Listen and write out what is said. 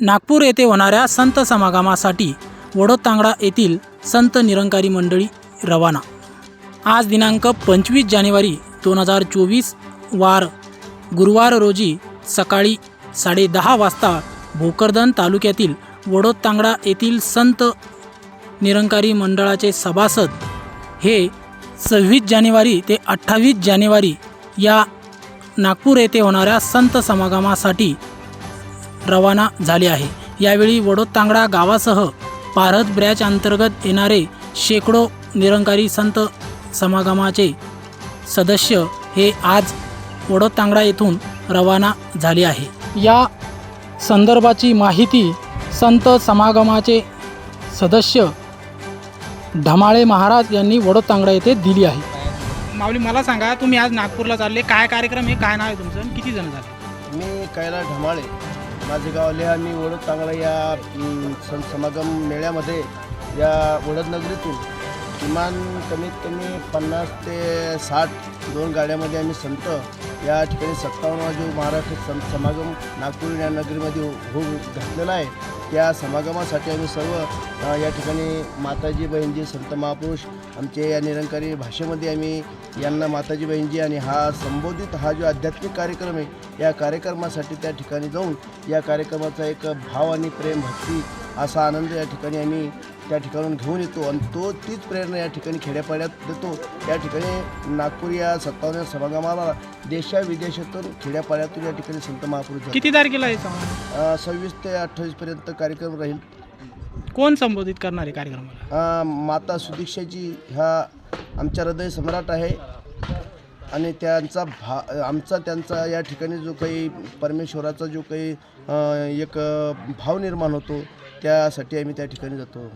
नागपूर येथे होणाऱ्या संत समागमासाठी वडोदतांगडा येथील संत निरंकारी मंडळी रवाना. आज दिनांक पंचवीस जानेवारी दोन हजार चोवीस वार गुरुवार रोजी सकाळी साडेदहा वाजता भोकरदन तालुक्यातील वडोदतांगडा येथील संत निरंकारी मंडळाचे सभासद हे सव्वीस जानेवारी ते अठ्ठावीस जानेवारी या नागपूर येथे होणाऱ्या संत समागमासाठी रवाना झाले आहे. यावेळी वडोदतांगडा गावासह पारत ब्रॅच अंतर्गत येणारे शेकडो निरंकारी संत समागमाचे सदस्य हे आज वडोदतांगडा येथून रवाना झाले आहे. या संदर्भाची माहिती संत समागमाचे सदस्य ढमाळे महाराज यांनी वडोदतांगडा येथे दिली आहे. माऊली मला सांगा तुम्ही आज नागपूरला चालले. काय कार्यक्रम आहे? काय नाव आहे तुमचं? किती जण झाले? मी कैलास ढमाळे माझे गावले लेहा मी वडद चांगला या अं, सण समागम मेळ्यामध्ये या वडद नगरीतून किमान कमीत कमी पन्नास ते साठ दोन गाड्यामध्ये आम्ही संत. या ठिकाणी सत्तावन्न जो महाराष्ट्र सं समागम नागपूर या नगरीमध्ये हो घातलेला आहे त्या समागमासाठी आम्ही सर्व या ठिकाणी माताजी बहिणजी संत महापुरुष आमचे या निरंकारी भाषेमध्ये आम्ही यांना माताजी बहिणजी आणि हा संबोधित हा जो आध्यात्मिक कार्यक्रम आहे या कार्यक्रमासाठी त्या ठिकाणी जाऊन या कार्यक्रमाचा एक भाव आणि प्रेम भक्ती असा आनंद या ठिकाणी आम्ही त्या ठिकाणून घेऊन येतो आणि तो तीच प्रेरणा या ठिकाणी खेड्यापाड्यात देतो. या ठिकाणी नागपूर या सत्तावन्न समागमाला देशा विदेशातून खेड्यापाड्यातून या ठिकाणी संत महापुरुष. किती तारखेला आहे सव्वीस ते अठ्ठावीसपर्यंत कार्यक्रम राहील. कोण संबोधित करणार आहे कार्यक्रमाला? माता सुदीक्षाची ह्या आमच्या हृदय सम्राट आहे. आणि त्यांचा भा आमचा त्यांचा या ठिकाणी जो काही परमेश्वराचा जो काही एक भाव निर्माण होतो त्यासाठी आम्ही त्या ठिकाणी जातो.